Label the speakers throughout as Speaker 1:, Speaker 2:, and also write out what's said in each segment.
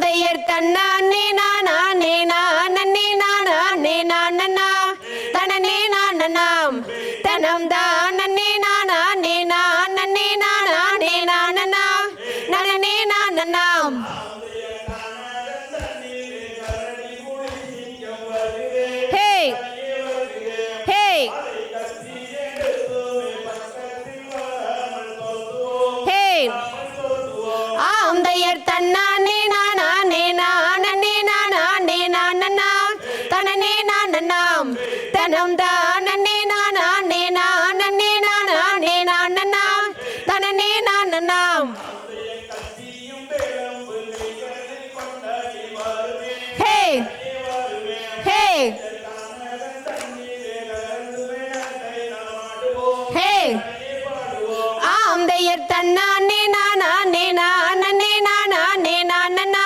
Speaker 1: தந்தையர் தன்னே நான் நானே நான் அண்ணே நான் அண்ணே நான் அண்ணா தனனே நான் அண்ணாம் தனம் தான் அண்ணே நான் நானே நான் அண்ணே நான் நானே நான் அண்ணா நனனே நான் அண்ணாம் தந்தையர் தன்னானே நானே நானே நானே நானா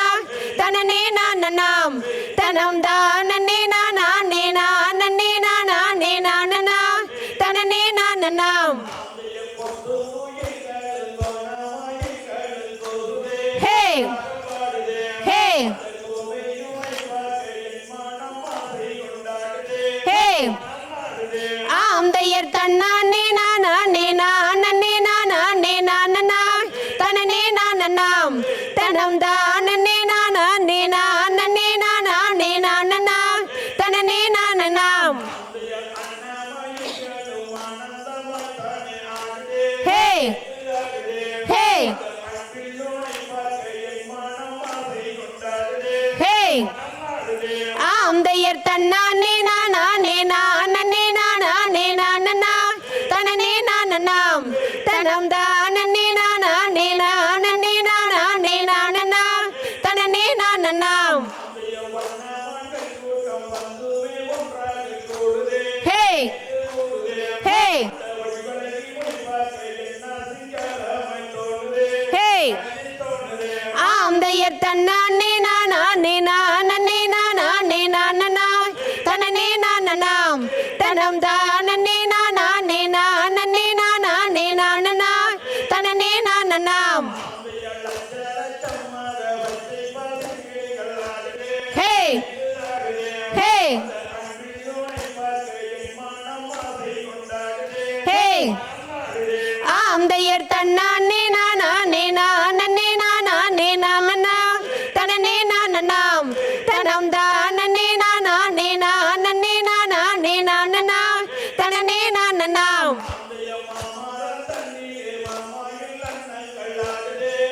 Speaker 1: தனனே நானாம் தனம் தானே நானே நானே நானே நானா தனனே நானாம் Hey! தனம் தானே நானே நானா நானே நானனா தனனே நானனாம் ஹே ஹே ஹே ஆந்தையர் தன்னானே நானே நானே நானே நானனா தனனே நானனாம் தனம் தானே நானே நானே நானே தனம் தானே நானே நானே நானே நானனா தனனே நானனாம். ஹே ஹே. ஹே. ஆந்தையர் தன்னானே நானே நானே தனம் தானே நானே நானா நானே நானனா தனனே நானா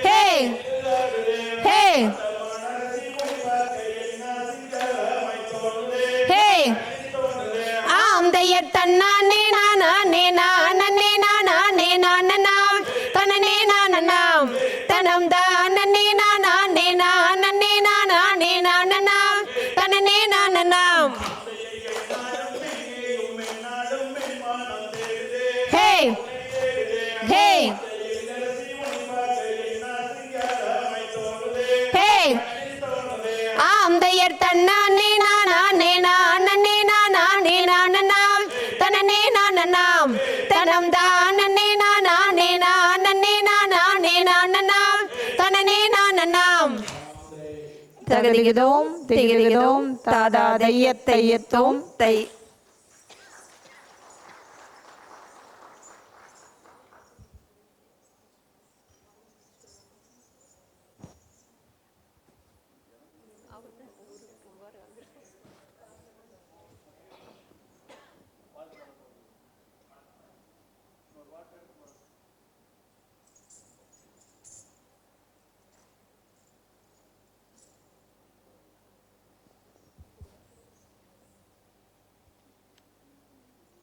Speaker 1: ஹே ஹே. ஹே. ஆந்தையர் தன்னானே நானே நானே நானே நானனா தனனே நானனாம் தனம் தானே நானே நானே நானே நானனா Hey! Hey! ஹே ஆந்தையர் தன்னானே நானே நானே நானே நானனா தனனே நானனாம். தனம் தானே நானே நானே நானே நானனா தனனே நானனாம்.
Speaker 2: தகதிகதோம் திகிரிகதோம் தாதா தையத் தையத்தோம் தை